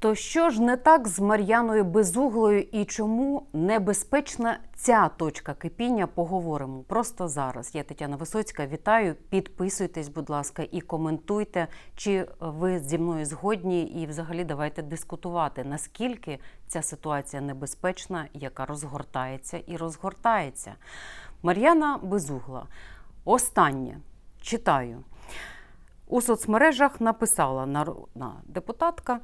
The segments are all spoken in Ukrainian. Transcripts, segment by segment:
То що ж не так з Мар'яною Безуглою і чому небезпечна ця точка кипіння? Поговоримо просто зараз. Я Тетяна Висоцька. Вітаю. Підписуйтесь, будь ласка, і коментуйте, чи ви зі мною згодні, і взагалі давайте дискутувати, наскільки ця ситуація небезпечна, яка розгортається і розгортається. Мар'яна Безугла. Останнє читаю. У соцмережах написала народна депутатка.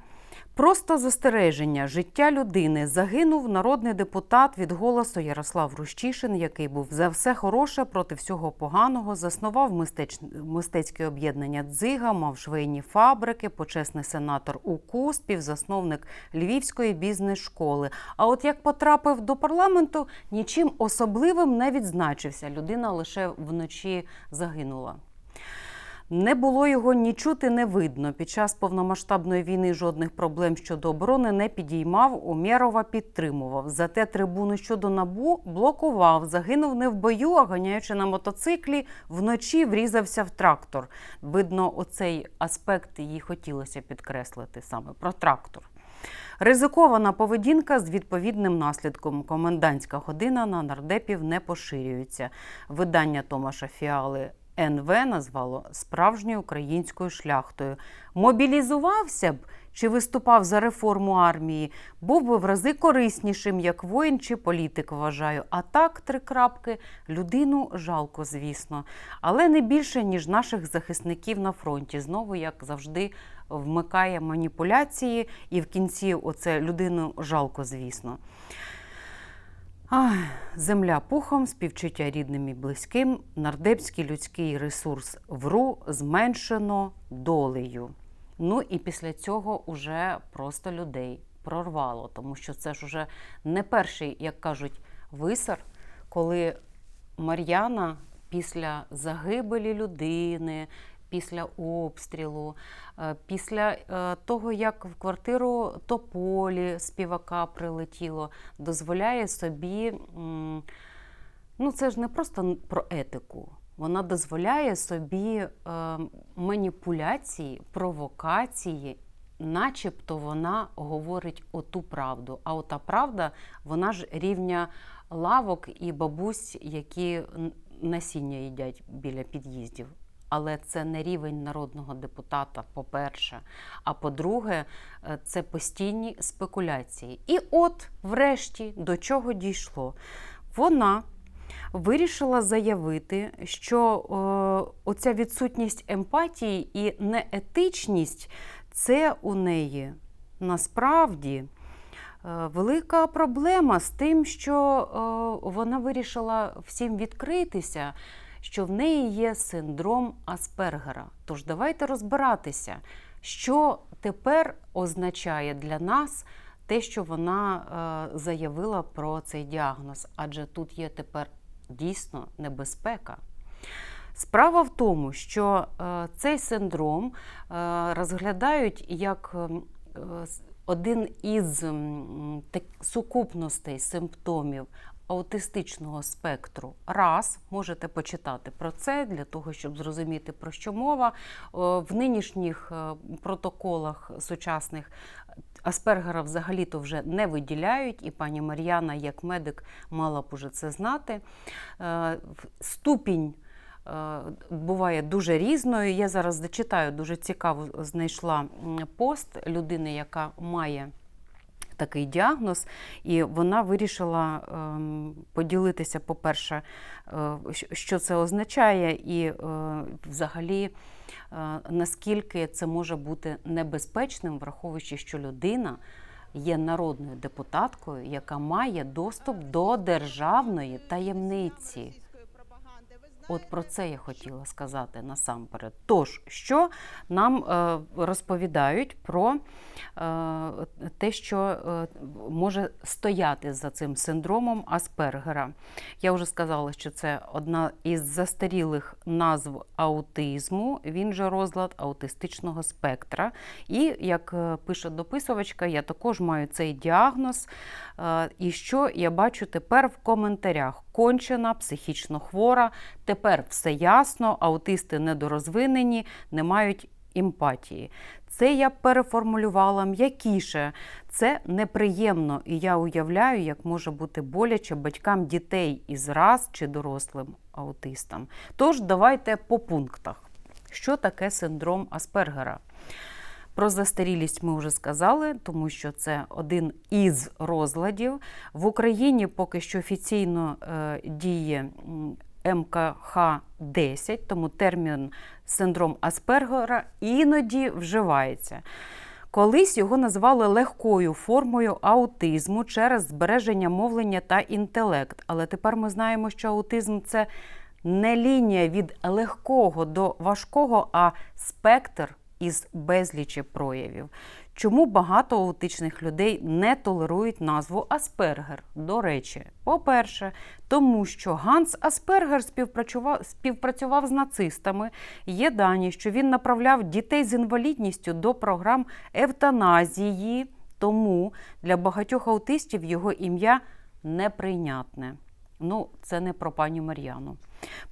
Просто застереження життя людини загинув народний депутат від голосу Ярослав Рущишин, який був за все хороше проти всього поганого, заснував мистеч... мистецьке об'єднання Дзига, мав швейні фабрики, почесний сенатор УКУ, співзасновник Львівської бізнес-школи. А от як потрапив до парламенту, нічим особливим не відзначився. Людина лише вночі загинула. Не було його ні чути, не видно. Під час повномасштабної війни жодних проблем щодо оборони не підіймав. Умєрова підтримував. Зате трибуну щодо набу блокував. Загинув не в бою, а ганяючи на мотоциклі, вночі врізався в трактор. Видно, оцей аспект їй хотілося підкреслити саме про трактор. Ризикована поведінка з відповідним наслідком. Комендантська година на нардепів не поширюється. Видання Томаша Фіали НВ назвало справжньою українською шляхтою. Мобілізувався б чи виступав за реформу армії, був би в рази кориснішим, як воїн чи політик, вважаю. А так, три крапки, людину жалко, звісно, але не більше, ніж наших захисників на фронті. Знову, як завжди, вмикає маніпуляції, і в кінці оце людину жалко, звісно. Ах, земля пухом, співчуття рідним і близьким, нардепський людський ресурс вру зменшено долею. Ну і після цього уже просто людей прорвало, тому що це ж уже не перший, як кажуть, висар, коли Мар'яна після загибелі людини, після обстрілу, е, після е, того, як в квартиру тополі співака прилетіло, дозволяє собі. Ну, це ж не просто про етику. Вона дозволяє собі е, маніпуляції, провокації, начебто вона говорить оту правду. А ота правда, вона ж рівня лавок і бабусь, які насіння їдять біля під'їздів. Але це не рівень народного депутата, по-перше. А по-друге, е, це постійні спекуляції. І от, врешті, до чого дійшло? Вона вирішила заявити, що е, оця відсутність емпатії і неетичність це у неї насправді е, велика проблема з тим, що вона вирішила всім відкритися, що в неї є синдром Аспергера. Тож давайте розбиратися, що тепер означає для нас те, що вона е, заявила про цей діагноз, адже тут є тепер дійсно небезпека. Справа в тому, що е, цей синдром е, розглядають як один із сукупностей симптомів аутистичного спектру. Раз, можете почитати про це для того, щоб зрозуміти, про що мова. Е, В нинішніх е, протоколах сучасних Аспергера взагалі-то вже не виділяють, і пані Мар'яна, як медик, мала б уже це знати. Е, Ступінь буває дуже різною. Я зараз зачитаю, дуже цікаво знайшла пост людини, яка має. Такий діагноз, і вона вирішила ем, поділитися, по-перше, е, що це означає, і е, взагалі е, наскільки це може бути небезпечним, враховуючи, що людина є народною депутаткою, яка має доступ до державної таємниці. От про це я хотіла сказати насамперед. Тож, що нам е, розповідають про е, те, що е, може стояти за цим синдромом Аспергера. Я вже сказала, що це одна із застарілих назв аутизму, він же розлад аутистичного спектра. І як пише дописувачка, я також маю цей діагноз. І що я бачу тепер в коментарях: кончена, психічно хвора. Тепер все ясно, аутисти недорозвинені, не мають емпатії. Це я переформулювала м'якіше. Це неприємно, і я уявляю, як може бути боляче батькам дітей із раз чи дорослим аутистам. Тож давайте по пунктах. Що таке синдром Аспергера? Про застарілість ми вже сказали, тому що це один із розладів. В Україні поки що офіційно е, діє мкх 10 тому термін синдром Аспергера іноді вживається. Колись його назвали легкою формою аутизму через збереження мовлення та інтелект. Але тепер ми знаємо, що аутизм це не лінія від легкого до важкого, а спектр із безлічі проявів. Чому багато аутичних людей не толерують назву Аспергер? До речі, по-перше, тому що Ганс Аспергер співпрацював, співпрацював з нацистами. Є дані, що він направляв дітей з інвалідністю до програм евтаназії. Тому для багатьох аутистів його ім'я неприйнятне. Ну, це не про пані Мар'яну.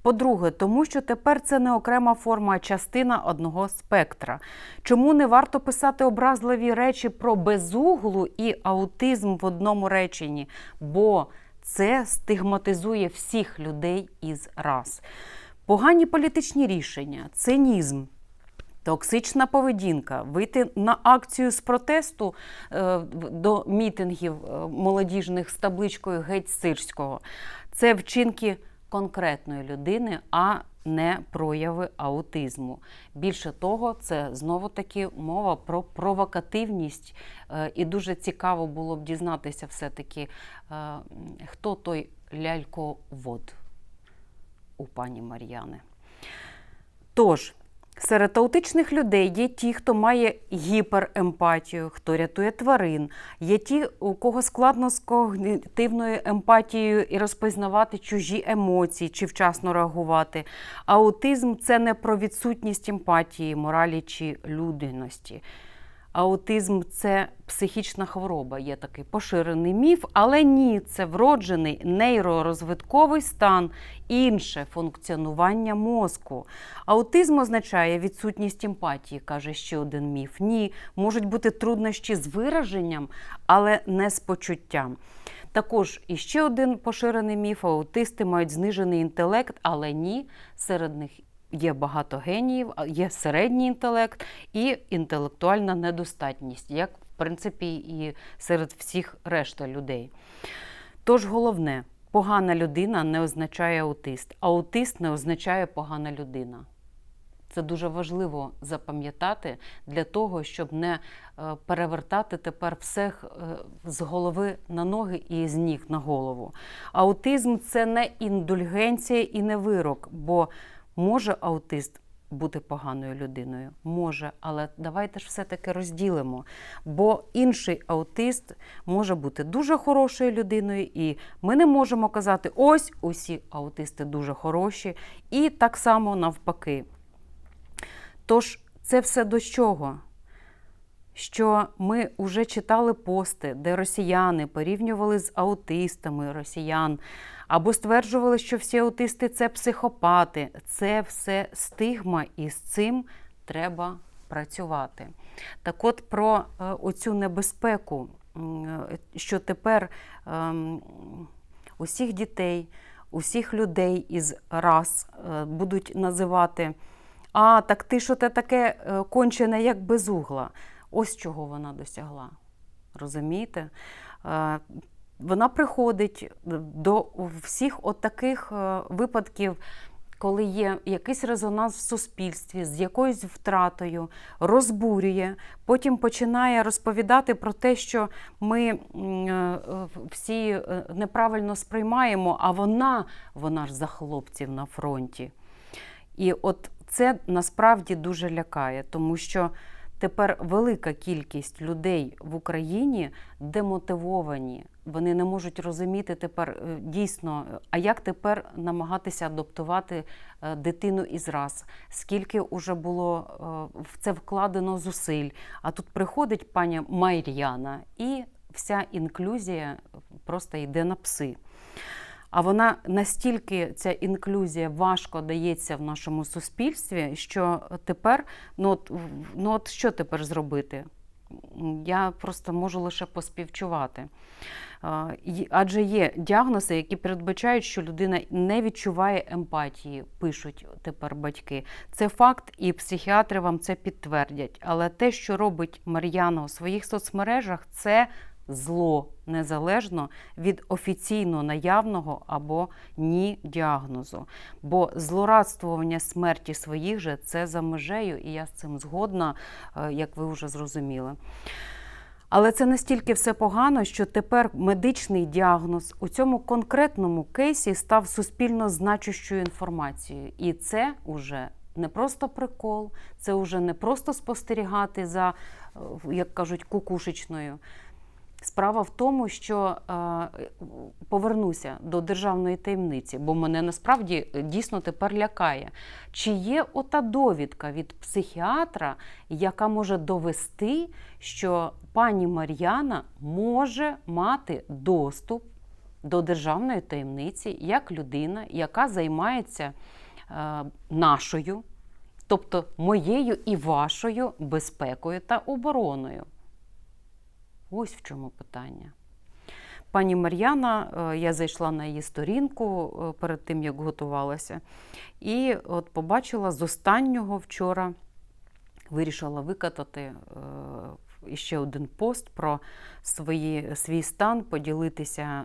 По-друге, тому що тепер це не окрема форма, а частина одного спектра. Чому не варто писати образливі речі про безуглу і аутизм в одному реченні? Бо це стигматизує всіх людей із раз. Погані політичні рішення, цинізм. Токсична поведінка, вийти на акцію з протесту е, до мітингів е, молодіжних з табличкою геть сирського. Це вчинки конкретної людини, а не прояви аутизму. Більше того, це знову таки мова про провокативність. Е, і дуже цікаво було б дізнатися, все-таки, хто той ляльковод у пані Мар'яни. Тож, Серед аутичних людей є ті, хто має гіперемпатію, хто рятує тварин, є ті, у кого складно з когнітивною емпатією і розпізнавати чужі емоції чи вчасно реагувати. Аутизм це не про відсутність емпатії, моралі чи людяності. Аутизм це психічна хвороба, є такий поширений міф, але ні, це вроджений нейророзвитковий стан, інше функціонування мозку. Аутизм означає відсутність емпатії, каже ще один міф. Ні, можуть бути труднощі з вираженням, але не з почуттям. Також іще один поширений міф: аутисти мають знижений інтелект, але ні, серед них Є багато геніїв, є середній інтелект і інтелектуальна недостатність, як в принципі і серед всіх решта людей. Тож головне, погана людина не означає аутист, аутист не означає погана людина. Це дуже важливо запам'ятати для того, щоб не е, перевертати тепер все е, з голови на ноги і з ніг на голову. Аутизм це не індульгенція і не вирок. бо Може аутист бути поганою людиною? Може, але давайте ж все-таки розділимо. Бо інший аутист може бути дуже хорошою людиною, і ми не можемо казати, ось усі аутисти дуже хороші, і так само навпаки. Тож, це все до чого? Що ми вже читали пости, де росіяни порівнювали з аутистами росіян, або стверджували, що всі аутисти це психопати. Це все стигма, і з цим треба працювати. Так от про е, оцю небезпеку, що тепер ем, усіх дітей, усіх людей із рас е, будуть називати. А, так ти що те таке е, кончене, як безугла. Ось чого вона досягла. Розумієте? Вона приходить до всіх от таких е, випадків, коли є якийсь резонанс в суспільстві з якоюсь втратою, розбурює, потім починає розповідати про те, що ми е, всі е, неправильно сприймаємо, а вона, вона ж за хлопців на фронті. І от це насправді дуже лякає, тому що. Тепер велика кількість людей в Україні демотивовані. Вони не можуть розуміти тепер е, дійсно, а як тепер намагатися адаптувати е, дитину із раз, скільки вже було е, в це вкладено зусиль. А тут приходить пані Майр'яна, і вся інклюзія просто йде на пси. А вона настільки ця інклюзія важко дається в нашому суспільстві, що тепер, ну от, ну от що тепер зробити? Я просто можу лише поспівчувати. Адже є діагнози, які передбачають, що людина не відчуває емпатії, пишуть тепер батьки. Це факт, і психіатри вам це підтвердять. Але те, що робить Мар'яна у своїх соцмережах, це зло незалежно від офіційно наявного або ні діагнозу. Бо злорадствування смерті своїх же це за межею, і я з цим згодна, е, як ви вже зрозуміли. Але це настільки все погано, що тепер медичний діагноз у цьому конкретному кейсі став суспільно значущою інформацією. І це уже не просто прикол, це вже не просто спостерігати за, е, як кажуть, кукушечною. Справа в тому, що е, повернуся до державної таємниці, бо мене насправді е, дійсно тепер лякає. Чи є ота довідка від психіатра, яка може довести, що пані Мар'яна може мати доступ до державної таємниці як людина, яка займається е, нашою, тобто моєю і вашою безпекою та обороною? Ось в чому питання. Пані Мар'яна, е, я зайшла на її сторінку е, перед тим, як готувалася, і от побачила з останнього вчора вирішила викатати е, іще один пост про свої, свій стан, поділитися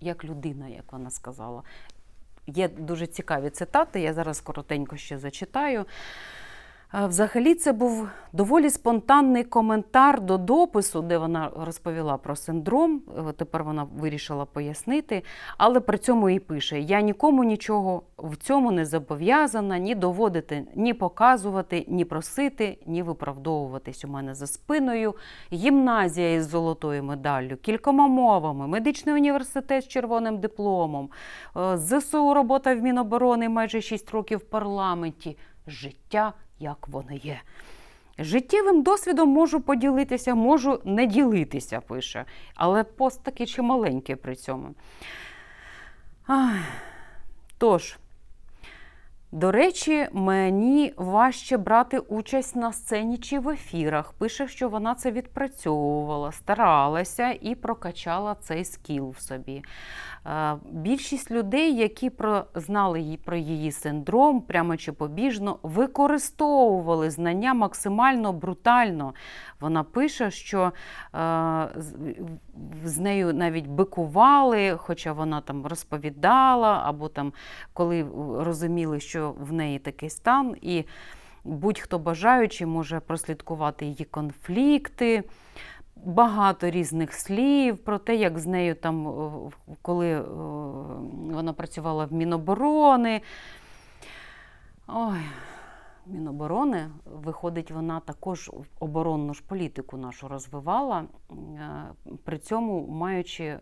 як людина, як вона сказала. Є дуже цікаві цитати, я зараз коротенько ще зачитаю. Взагалі, це був доволі спонтанний коментар до допису, де вона розповіла про синдром. Е, Тепер вона вирішила пояснити, але при цьому і пише: Я нікому нічого в цьому не зобов'язана ні доводити, ні показувати, ні просити, ні виправдовуватись у мене за спиною. Гімназія із золотою медаллю, кількома мовами, медичний університет з червоним дипломом, е, ЗСУ робота в Міноборони майже 6 років в парламенті. Життя як воно є. Життєвим досвідом можу поділитися, можу не ділитися, пише. Але пост такий чималенький при цьому. Ах. Тож, до речі, мені важче брати участь на сцені чи в ефірах. Пише, що вона це відпрацьовувала, старалася і прокачала цей скіл в собі. Е, Більшість людей, які знали про її синдром, прямо чи побіжно, використовували знання максимально брутально. Вона пише, що е, з- з нею навіть бикували, хоча вона там розповідала, або там коли розуміли, що в неї такий стан, і будь-хто бажаючий може прослідкувати її конфлікти. Багато різних слів про те, як з нею там, е, коли е, вона працювала в Міноборони. Ой, Міноборони, виходить, вона також оборонну ж політику нашу розвивала, е, при цьому маючи,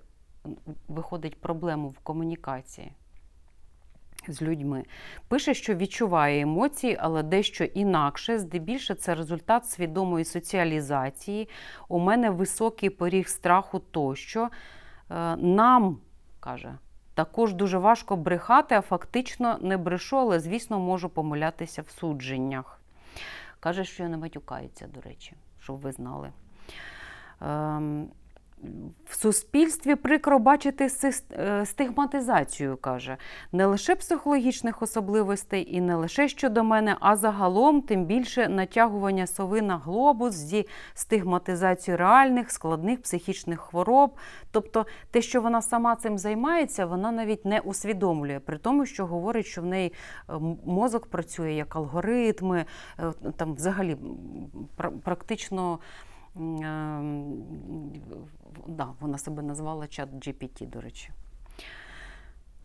виходить, проблему в комунікації з людьми. Пише, що відчуває емоції, але дещо інакше. Здебільше це результат свідомої соціалізації. У мене високий поріг страху тощо. Е, Нам, каже, також дуже важко брехати, а фактично не брешу, але, звісно, можу помилятися в судженнях. Каже, що не матюкається, до речі, щоб ви знали. В суспільстві прикро бачити е, стигматизацію, каже, не лише психологічних особливостей і не лише щодо мене, а загалом тим більше натягування сови на глобус зі стигматизацією реальних складних психічних хвороб. Тобто те, що вона сама цим займається, вона навіть не усвідомлює, при тому, що говорить, що в неї е, мозок працює як алгоритми, е, там взагалі практично. Ем, Да, вона себе назвала чат GPT, до речі.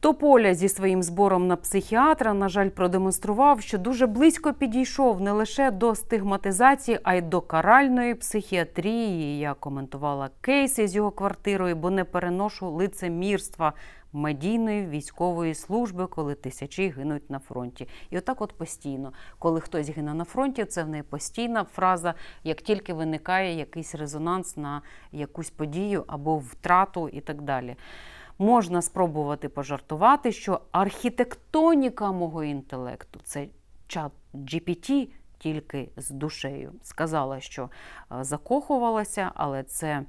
Тополя зі своїм збором на психіатра, на жаль, продемонстрував, що дуже близько підійшов не лише до стигматизації, а й до каральної психіатрії. Я коментувала кейси з його квартирою, бо не переношу лицемірства медійної військової служби, коли тисячі гинуть на фронті. І отак, от постійно, коли хтось гине на фронті, це в неї постійна фраза, як тільки виникає якийсь резонанс на якусь подію або втрату і так далі. можна спробувати пожартувати, що архітектоніка мого інтелекту це чат GPT тільки з душею. Сказала, що е, закохувалася, але це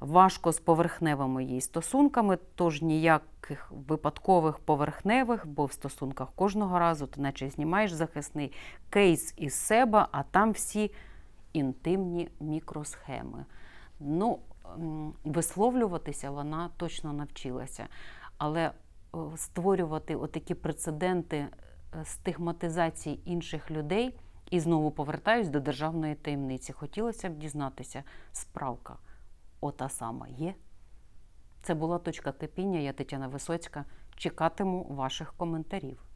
важко з поверхневими її стосунками, тож ніяких випадкових поверхневих, бо в стосунках кожного разу ти наче знімаєш захисний кейс із себе, а там всі інтимні мікросхеми. Ну, висловлюватися вона точно навчилася. Але е, створювати отакі прецеденти е, стигматизації інших людей, і знову повертаюсь до державної таємниці. Хотілося б дізнатися, справка ота сама є. Це була точка кипіння. Я Тетяна Висоцька. Чекатиму ваших коментарів.